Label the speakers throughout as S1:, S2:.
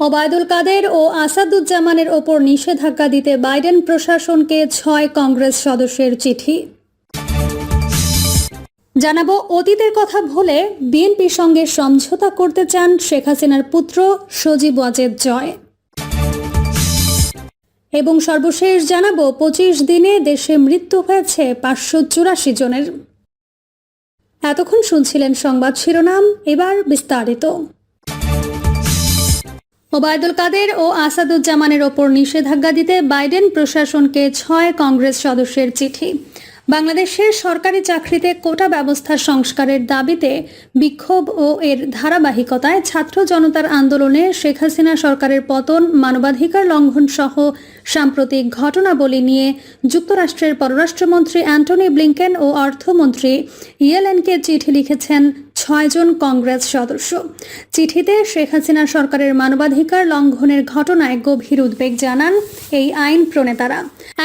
S1: ওবায়দুল কাদের ও আসাদুজ্জামানের ওপর নিষেধাজ্ঞা দিতে বাইডেন প্রশাসনকে ছয় কংগ্রেস সদস্যের চিঠি। জানাব অতীতের কথা ভুলে বিএনপির সঙ্গে সমঝোতা করতে চান শেখ হাসিনার পুত্র সজীব ওয়াজেদ জয়। এবং সর্বশেষ জানাব পঁচিশ দিনে দেশে মৃত্যু হয়েছে পাঁচশো চুরাশি জনের। এতক্ষণ শুনছিলেন সংবাদ শিরোনাম, এবার বিস্তারিত। ওবায়দুল কাদের ও আসাদুজ্জামানের ওপর নিষেধাজ্ঞা দিতে বাইডেন প্রশাসনকে ছয় কংগ্রেস সদস্যের চিঠি। বাংলাদেশের সরকারি চাকরিতে কোটা ব্যবস্থা সংস্কারের দাবিতে বিক্ষোভ ও এর ধারাবাহিকতায় ছাত্র জনতার আন্দোলনে শেখ হাসিনা সরকারের পতন, মানবাধিকার লঙ্ঘন সহ সাম্প্রতিক ঘটনাবলী নিয়ে যুক্তরাষ্ট্রের পররাষ্ট্রমন্ত্রী অ্যান্টনি ব্লিংকেন ও অর্থমন্ত্রী ইয়েলেনকে চিঠি লিখেছেন ছয়জন কংগ্রেস সদস্য। চিঠিতে শেখ হাসিনা সরকারের মানবাধিকার লঙ্ঘনের ঘটনায় গভীর উদ্বেগ জানান এই আইন প্রণেতারা।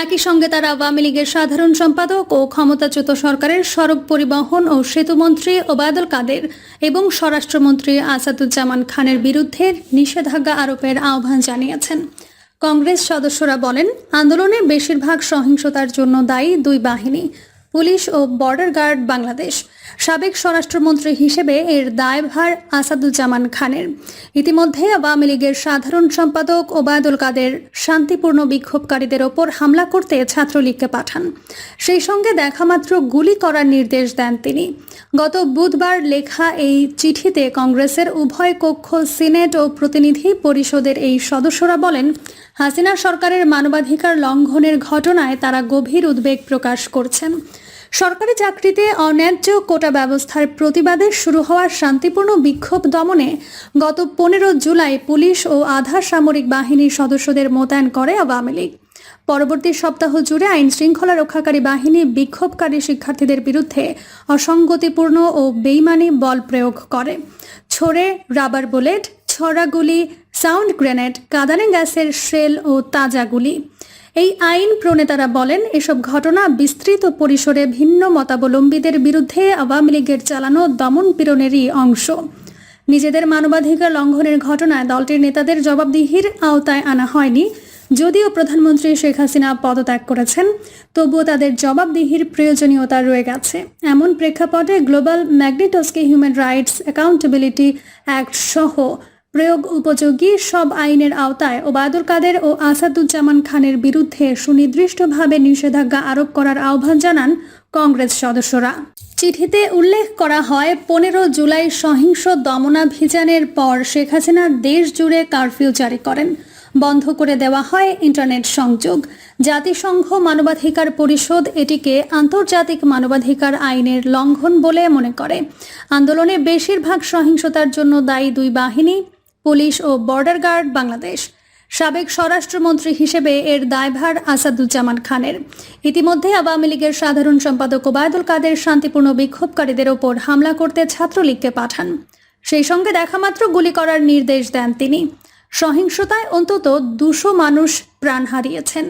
S1: একই সঙ্গে তারা আওয়ামী লীগের সাধারণ সম্পাদক ও ক্ষমতাচ্যুত সরকারের সড়ক পরিবহন ও সেতুমন্ত্রী ওবায়দুল কাদের এবং স্বরাষ্ট্রমন্ত্রী আসাদুজ্জামান খানের বিরুদ্ধে নিষেধাজ্ঞা আরোপের আহ্বান জানিয়েছেন। কংগ্রেস সদস্যরা বলেন, আন্দোলনে বেশিরভাগ সহিংসতার জন্য দায়ী দুই বাহিনী, পুলিশ ও বর্ডার গার্ড বাংলাদেশ। সাবেক স্বরাষ্ট্রমন্ত্রী হিসেবে এর দায়ভার আসাদুজ্জামান খানের। ইতিমধ্যে আওয়ামী লীগের সাধারণ সম্পাদক ওবায়দুল কাদের শান্তিপূর্ণ বিক্ষোভকারীদের ওপর হামলা করতে ছাত্রলীগকে পাঠান। সেই সঙ্গে দেখামাত্র গুলি করার নির্দেশ দেন তিনি। গত বুধবার লেখা এই চিঠিতে কংগ্রেসের উভয় কক্ষ, সিনেট ও প্রতিনিধি পরিষদের এই সদস্যরা বলেন, হাসিনা সরকারের মানবাধিকার লঙ্ঘনের ঘটনায় তারা গভীর উদ্বেগ প্রকাশ করছেন। সরকারি চাকরিতে অন্যায্য কোটা ব্যবস্থার প্রতিবাদে শুরু হওয়া শান্তিপূর্ণ বিক্ষোভ দমনে গত পনেরো জুলাই পুলিশ ও আধা সামরিক বাহিনীর সদস্যদের মোতায়েন করে আওয়ামী লীগ। পরবর্তী সপ্তাহ জুড়ে আইন শৃঙ্খলা রক্ষাকারী বাহিনী বিক্ষোভকারী শিক্ষার্থীদের বিরুদ্ধে অসঙ্গতিপূর্ণ ও বেইমানি বল প্রয়োগ করে। ছড়ে রাবার বুলেট ছড়াগুলি সাউন্ড গ্রেনেড, কাঁদানে গ্যাসের শেল ও তাজা গুলি। এই আইন প্রণেতারা বলেন, এসব ঘটনা বিস্তৃত পরিসরে ভিন্ন মতাবলম্বীদের বিরুদ্ধে আওয়ামী লীগের চালানো দমন পীড়নেরই অংশ। নিজেদের মানবাধিকার লঙ্ঘনের ঘটনায় দলটির নেতাদের জবাবদিহির আওতায় আনা হয়নি। যদিও প্রধানমন্ত্রী শেখ হাসিনা পদত্যাগ করেছেন, তবুও তাদের জবাবদিহির প্রয়োজনীয়তা রয়ে গেছে। এমন প্রেক্ষাপটে গ্লোবাল ম্যাগনেটসকে হিউম্যান রাইটস অ্যাকাউন্টেবিলিটি অ্যাক্ট সহ প্রয়োগ উপযোগী সব আইনের আওতায় ওবায়দুল কাদের ও আসাদুজ্জামান খানের বিরুদ্ধে সুনির্দিষ্টভাবে নিষেধাজ্ঞা আরোপ করার আহ্বান জানান কংগ্রেস সদস্যরা। চিঠিতে উল্লেখ করা হয়, পনেরো জুলাই সহিংস দমনাভিযানের পর শেখ হাসিনা দেশ জুড়ে কারফিউ জারি করেন। বন্ধ করে দেওয়া হয় ইন্টারনেট সংযোগ। জাতিসংঘ মানবাধিকার পরিষদ এটিকে আন্তর্জাতিক মানবাধিকার আইনের লঙ্ঘন বলে মনে করে। আন্দোলনে বেশিরভাগ সহিংসতার জন্য দায়ী দুই বাহিনী পুলিশ ও বর্ডার গার্ড বাংলাদেশ সাবেক স্বরাষ্ট্রমন্ত্রী হিসেবে এর দায়ভার আসাদুজ্জামান খানের। ইতিমধ্যে আওয়ামী লীগের সাধারণ সম্পাদক ওবায়দুল কাদের শান্তিপূর্ণ বিক্ষোভকারীদের ওপর হামলা করতে ছাত্রলীগকে পাঠান। সেই সঙ্গে দেখামাত্র গুলি করার নির্দেশ দেন তিনি। সহিংসতায় অন্তত দুশো মানুষ প্রাণ হারিয়েছেন।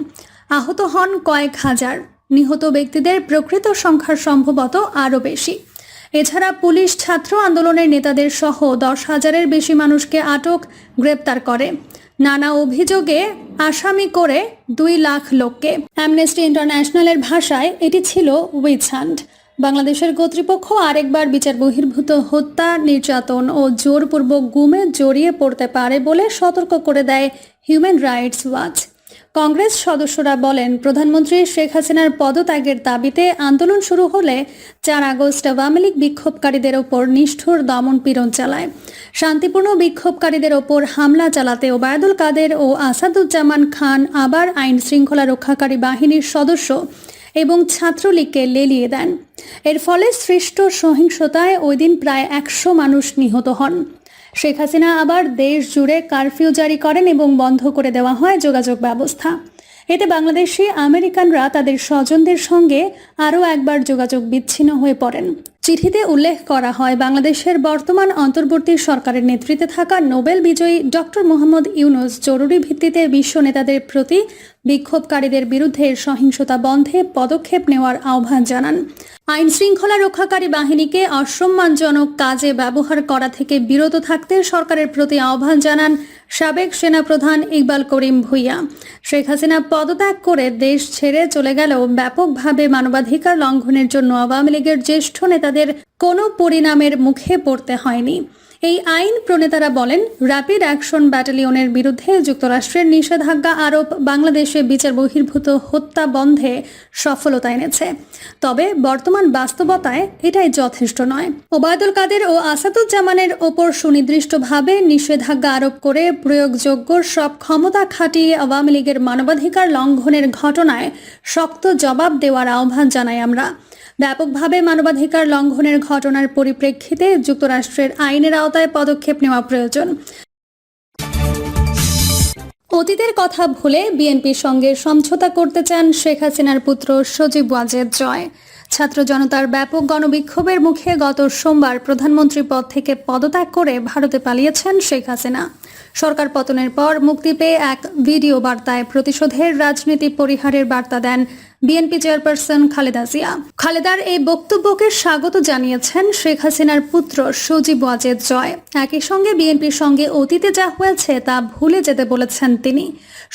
S1: আহত হন কয়েক হাজার। নিহত ব্যক্তিদের প্রকৃত সংখ্যার সম্ভবত আরও বেশি। এছাড়া পুলিশ ছাত্র আন্দোলনের নেতাদের সহ দশ হাজারের বেশি মানুষকে আটক, গ্রেপ্তার করে। নানা অভিযোগে আসামি করে দুই লাখ লোককে। অ্যামনেস্টি ইন্টারন্যাশনালের ভাষায় এটি ছিল উইচ বাংলাদেশের কর্তৃপক্ষ আরেকবার বিচার বহির্ভূত হত্যা, নির্যাতন ও জোরপূর্বক গুমে জড়িয়ে পড়তে পারে বলে সতর্ক করে দেয় হিউম্যান রাইটস ওয়াচ কংগ্রেস সদস্যরা বলেন, প্রধানমন্ত্রী শেখ হাসিনার পদত্যাগের দাবিতে আন্দোলন শুরু হলে চার আগস্ট আওয়ামী লীগ বিক্ষোভকারীদের ওপর নিষ্ঠুর দমন পীড়ন চালায়। শান্তিপূর্ণ বিক্ষোভকারীদের ওপর হামলা চালাতে ওবায়দুল কাদের ও আসাদুজ্জামান খান আবার আইন শৃঙ্খলা রক্ষাকারী বাহিনীর সদস্য এবং ছাত্রলীগকে লেলিয়ে দেন। এর ফলে সৃষ্ট সহিংসতায় ওই দিন প্রায় একশো মানুষ নিহত হন। শেখ হাসিনা আবার দেশ জুড়ে কারফিউ জারি করেন এবং বন্ধ করে দেওয়া হয় যোগাযোগ ব্যবস্থা। এতে বাংলাদেশি আমেরিকানরা তাদের স্বজনদের সঙ্গে আরও একবার যোগাযোগ বিচ্ছিন্ন হয়ে পড়েন। চিঠিতে উল্লেখ করা হয়, বাংলাদেশের বর্তমান অন্তর্বর্তী সরকারের নেতৃত্বে থাকা নোবেল বিজয়ী ডক্টর মোহাম্মদ ইউনুস জরুরি ভিত্তিতে বিশ্ব নেতাদের প্রতি বিক্ষোভকারীদের বিরুদ্ধে সহিংসতা বন্ধে পদক্ষেপ নেওয়ার আহ্বান জানান। আইন শৃঙ্খলা রক্ষাকারী বাহিনীকে অসম্মানজনক কাজে ব্যবহার করা থেকে বিরত থাকতে সরকারের প্রতি আহ্বান জানান সাবেক সেনাপ্রধান ইকবাল করিম ভুইয়া। শেখ হাসিনা পদত্যাগ করে দেশ ছেড়ে চলে গেলেও ব্যাপকভাবে মানবাধিকার লঙ্ঘনের জন্য আওয়ামী লীগের জ্যেষ্ঠ নেতাদের কোনো পরিণামের মুখে পড়তে হয়নি। এই আইন প্রণেতারা বলেন র্যাপিড অ্যাকশন ব্যাটালিয়নের বিরুদ্ধে যুক্তরাষ্ট্রের নিষেধাজ্ঞা আরোপ বাংলাদেশে বিচার বহির্ভূত হত্যা বন্ধে সফলতা এনেছে। তবে বর্তমান বাস্তবতায় এটাই যথেষ্ট নয়। ওবায়দুল কাদের ও আসাদুজ্জামানের ওপর সুনির্দিষ্টভাবে নিষেধাজ্ঞা আরোপ করে প্রয়োগযোগ্য সব ক্ষমতা খাটিয়ে আওয়ামী লীগের মানবাধিকার লঙ্ঘনের ঘটনায় শক্ত জবাব দেওয়ার আহ্বান জানাই আমরা। ব্যাপকভাবে মানবাধিকার লঙ্ঘনের ঘটনার পরিপ্রেক্ষিতে যুক্তরাষ্ট্রের আইনের আওতায় পদক্ষেপ নেওয়া প্রয়োজন। অতীতের কথা ভুলে বিএনপির সঙ্গে সমঝোতা করতে চান শেখ হাসিনার পুত্র সজীব ওয়াজেদ জয়। ছাত্র জনতার ব্যাপক গণবিক্ষোভের মুখে গত সোমবার প্রধানমন্ত্রী পদ থেকে পদত্যাগ করে ভারতে পালিয়েছেন শেখ হাসিনা। সরকার পতনের পর মুক্তি পেয়ে এক ভিডিও বার্তায় প্রতিশোধের রাজনীতি পরিহারের বার্তা দেন বিএনপি চেয়ারপারসন খালেদা জিয়া। খালেদার এই বক্তব্যকে স্বাগত জানিয়েছেন শেখ হাসিনার পুত্র সজীব ওয়াজেদ জয়। একই সঙ্গে বিএনপির সঙ্গে অতীতে যা হয়েছে তা ভুলে যেতে বলেছেন তিনি।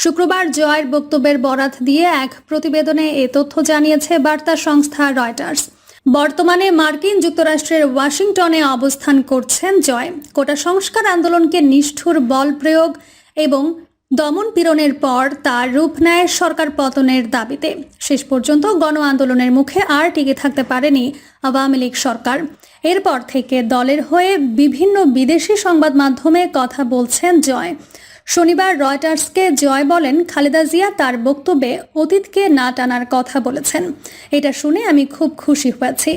S1: শুক্রবার জয়ের বক্তব্যের বরাত দিয়ে এক প্রতিবেদনে এ তথ্য জানিয়েছে বার্তা সংস্থা রয়টার্স। বর্তমানে মার্কিন যুক্তরাষ্ট্রের ওয়াশিংটনে অবস্থান করছেন জয়। কোটা সংস্কার আন্দোলনকে নিষ্ঠুর বল প্রয়োগ এবং দমন পীড়নের পর তার রূপ নেয় সরকার পতনের দাবিতে। শেষ পর্যন্ত গণ আন্দোলনের মুখে আর টিকে থাকতে পারেনি আওয়ামী লীগ সরকার। এরপর থেকে দলের হয়ে বিভিন্ন বিদেশি সংবাদ মাধ্যমে কথা বলছেন জয়। শনিবার রয়টার্সকে জয় বলেন খালেদা জিয়া তার বক্তব্যে অতীতকে না টানার কথা বলেছেন। এটা শুনে আমি খুব খুশি হয়েছি।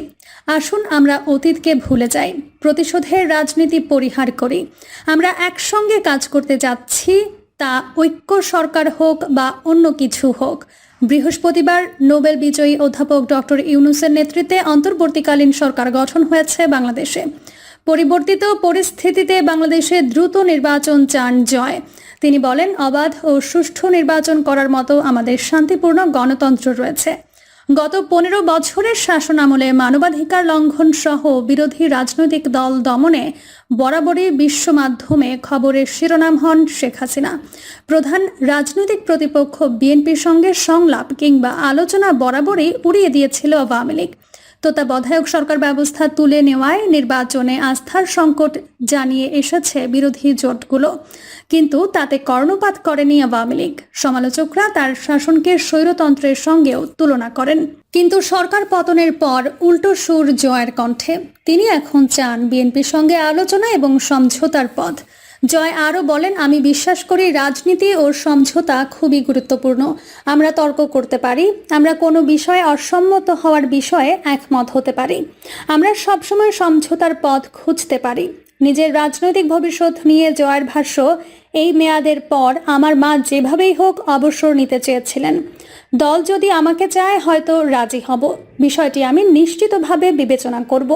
S1: আসুন আমরা অতীতকে ভুলে যাই। প্রতিশোধের রাজনীতি পরিহার করি। আমরা একসঙ্গে কাজ করতে যাচ্ছি তা ঐক্য সরকার হোক বা অন্য কিছু হোক। বৃহস্পতিবার নোবেল বিজয়ী অধ্যাপক ডক্টর ইউনুসের নেতৃত্বে অন্তর্বর্তীকালীন সরকার গঠন হয়েছে বাংলাদেশে। পরিবর্তিত পরিস্থিতিতে বাংলাদেশে দ্রুত নির্বাচন চান জয়। তিনি বলেন, অবাধ ও সুষ্ঠু নির্বাচন করার মতো আমাদের শান্তিপূর্ণ গণতন্ত্র রয়েছে। গত পনেরো বছরের শাসন আমলে মানবাধিকার লঙ্ঘন সহ বিরোধী রাজনৈতিক দল দমনে বরাবরই বিশ্ব মাধ্যমে খবরের শিরোনাম হন শেখ হাসিনা। প্রধান রাজনৈতিক প্রতিপক্ষ বিএনপির সঙ্গে সংলাপ কিংবা আলোচনা বরাবরই উড়িয়ে দিয়েছিল আওয়ামী লীগ। তত্ত্বাবধায়ক সরকার ব্যবস্থা তুলে নেওয়ায় নির্বাচনে আস্থার সংকট জানিয়ে এসেছে বিরোধী জোটগুলো। কিন্তু তাতে কর্ণপাত করেনি আওয়ামী লীগ। সমালোচকরা তার শাসনকে স্বৈরতন্ত্রের সঙ্গেও তুলনা করেন। কিন্তু সরকার পতনের পর উল্টো সুর জয়ের কণ্ঠে। তিনি এখন চান বিএনপির সঙ্গে আলোচনা এবং সমঝোতার পথ। জয় আরও বলেন, আমি বিশ্বাস করি রাজনীতি ও সমঝোতা খুবই গুরুত্বপূর্ণ। আমরা তর্ক করতে পারি, আমরা কোনো বিষয়ে অসম্মত হওয়ার বিষয়ে একমত হতে পারি। আমরা সবসময় সমঝোতার পথ খুঁজতে পারি। নিজের রাজনৈতিক ভবিষ্যৎ নিয়ে জয়ের ভাষ্য এই মেয়াদের পর আমার মা যেভাবেই হোক অবসর নিতে চেয়েছিলেন। দল যদি আমাকে চায় হয়তো রাজি হব। বিষয়টি আমি নিশ্চিতভাবে বিবেচনা করব।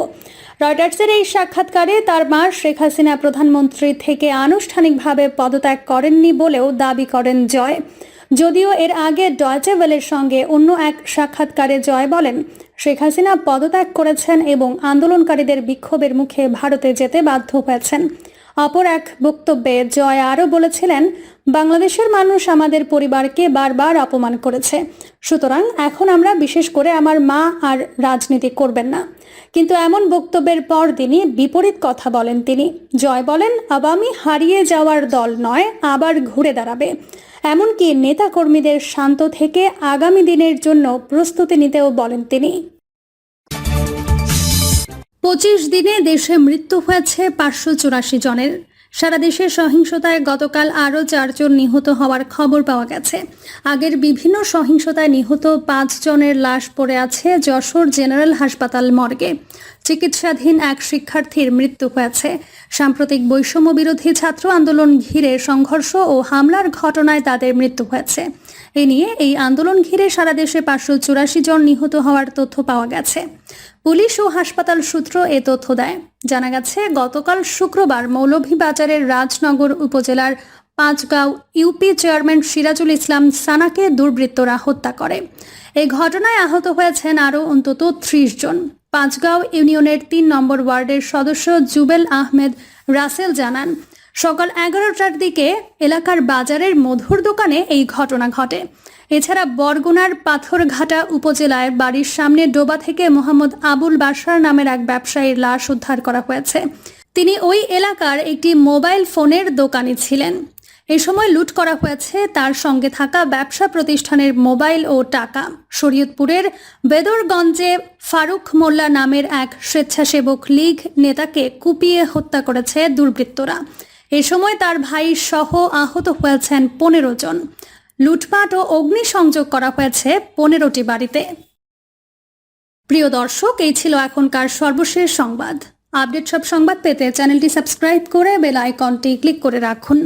S1: রয়টার্সের এই সাক্ষাৎকারে তার মা শেখ হাসিনা প্রধানমন্ত্রী থেকে আনুষ্ঠানিকভাবে পদত্যাগ করেননি বলেও দাবি করেন জয়। যদিও এর আগে ডয়চে ওয়েলের সঙ্গে অন্য এক সাক্ষাৎকারে জয় বলেন, শেখ হাসিনা পদত্যাগ করেছেন এবং আন্দোলনকারীদের বিক্ষোভের মুখে ভারতে যেতে বাধ্য হয়েছেন। অপর এক বক্তব্যে জয় আরও বলেছিলেন, বাংলাদেশের মানুষ আমাদের পরিবারকে বারবার অপমান করেছে। সুতরাং এখন আমরা বিশেষ করে আমার মা আর রাজনীতি করবেন না। কিন্তু এমন বক্তব্যের পর তিনি বিপরীত কথা বলেন তিনি। জয় বলেন আবামি হারিয়ে যাওয়ার দল নয়, আবার ঘুরে দাঁড়াবে। এমনকি নেতাকর্মীদের শান্ত থেকে আগামী দিনের জন্য প্রস্তুতি নিতেও বলেন তিনি। পঁচিশ দিনে দেশে মৃত্যু হয়েছে পাঁচশো চুরাশি জনের। সারা দেশে সহিংসতায় গতকাল আরও চারজন নিহত হওয়ার খবর পাওয়া গেছে। আগের বিভিন্ন সহিংসতায় নিহত পাঁচ জনের লাশ পড়ে আছে যশোর জেনারেল হাসপাতাল মর্গে। চিকিৎসাধীন এক শিক্ষার্থীর মৃত্যু হয়েছে। সাম্প্রতিক বৈষম্য বিরোধী ছাত্র আন্দোলন ঘিরে সংঘর্ষ ও হামলার ঘটনায় তাদের মৃত্যু হয়েছে। এ নিয়ে এই আন্দোলন ঘিরে সারা দেশে পাঁচশো চুরাশি জন নিহত হওয়ার তথ্য পাওয়া গেছে। পুলিশ ও হাসপাতাল সূত্র এ তথ্য দেয়। জানা গেছে, গতকাল শুক্রবার মৌলভীবাজারের রাজনগর উপজেলার পাঁচগাঁও ইউপি চেয়ারম্যান সিরাজুল ইসলাম সানাকে দুর্বৃত্তরা হত্যা করে। এই ঘটনায় আহত হয়েছেন আরও অন্তত ত্রিশ জন। পাঁচগাঁও ইউনিয়নের তিন নম্বর ওয়ার্ডের সদস্য জুবেল আহমেদ রাসেল জানান সকাল এগারোটার দিকে এলাকার বাজারের মধুর দোকানে এই ঘটনা ঘটে। এছাড়া বরগুনার পাথরঘাটা উপজেলায় বাড়ির সামনে ডোবা থেকে মোহাম্মদ আবুল বাসার নামের এক ব্যবসায়ীর লাশ উদ্ধার করা হয়েছে। তিনি ওই এলাকার একটি মোবাইল ফোনের দোকানে ছিলেন। এ সময় লুট করা হয়েছে তার সঙ্গে থাকা ব্যবসা প্রতিষ্ঠানের মোবাইল ও টাকা। শরীয়তপুরের বেদরগঞ্জে ফারুক মোল্লা নামের এক স্বেচ্ছাসেবক লীগ নেতাকে কুপিয়ে হত্যা করেছে দুর্বৃত্তরা। এ সময় তার ভাই সহ আহত হয়েছেন পনেরো জন। লুটপাট ও অগ্নিসংযোগ করা হয়েছে পনেরোটি বাড়িতে। প্রিয় দর্শক, এই ছিল এখনকার সর্বশেষ সংবাদ। আপডেট সব সংবাদ পেতে চ্যানেলটি সাবস্ক্রাইব করে বেল আইকনটি ক্লিক করে রাখুন।